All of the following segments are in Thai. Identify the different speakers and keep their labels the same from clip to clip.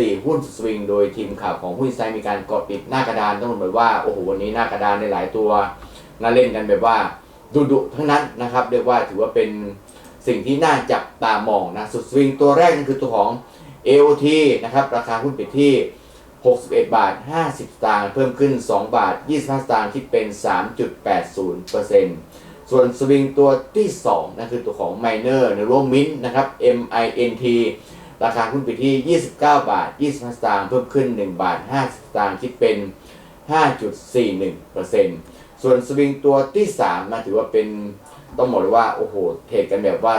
Speaker 1: 4 หุ้นสุสวิง โดยทีมข่าวของหุ้นไซมีการกดปิดหน้ากระดานต้องบอกว่าโอ้โหวันนี้หน้ากระดานในหลายตัวน่าเล่นกันแบบว่าดุดุทั้งนั้นนะครับเรียกว่าถือว่าเป็นสิ่งที่น่าจับตามองนะสุดสวิงตัวแรกนั่นคือตัวของ AOT นะครับราคาหุ้นปิดที่ 61 บาท 50 สตางค์เพิ่มขึ้น 2 บาท 25 สตางค์คิดเป็น 3.80%ส่วนสวิงตัวที่2นั่นคือตัวของ Miner ในร่วมมินนะครับ MINT ราคาหุ้นปิดที่ 29 บาท 25 สตางค์เพิ่มขึ้น 1 บาท50สตางค์คิดเป็น 5.41%ส่วนสวิงตัวที่3นะถือว่าเป็นต้องบอกเลยว่า โอ้โห เทรดกันแบบว่า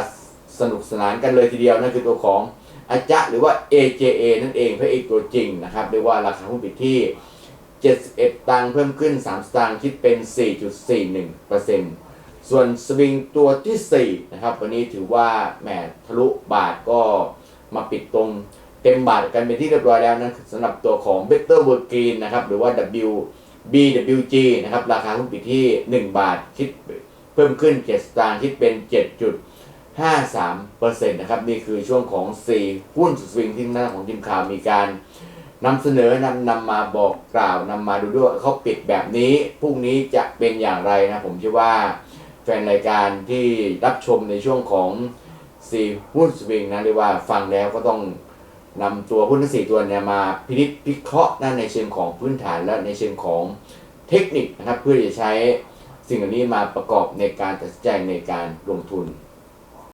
Speaker 1: สนุกสนานกันเลยทีเดียวนั่นคือตัวของอาจะหรือว่า AJA นั่นเองพระเอกตัวจริงนะครับเรียกว่าราคาหุ้นปิดที่ 71 ตังค์เพิ่มขึ้น 3 สตางค์คิดเป็น 4.41%ส่วนสวิงตัวที่4นะครับวันนี้ถือว่าแหมทะลุบาทก็ มาปิดตรงเต็มบาทกันเป็นที่เรียบร้อยแล้วนะสำหรับตัวของ Better w o r d Green นะครับหรือว่า W BWG นะครับราคาหุ้นปิดที่ 1 บาทคิดเพิ่มขึ้น 7 สตางค์คิดเป็น 7. 53%นะครับนี่คือช่วงของ 4 หุ้นสุดสวิงที่หน้าของทีมข่าวมีการนำเสนอนำนำมาบอกกล่าวนำมาดูด้วยเขาปิดแบบนี้พรุ่งนี้จะเป็นอย่างไรนะผมเชื่อว่าแฟนรายการที่รับชมในช่วงของ 4หุ้นสวิงนะเรียกว่าฟังแล้วก็ต้องนำตัวหุ้นทั้ง4ตัวเนี่ยมาพินิจพิเคราะห์นะในเชิงของพื้นฐานและในเชิงของเทคนิคนะครับเพื่อจะใช้สิ่งเหล่านี้มาประกอบในการตัดสินใจในการลงทุน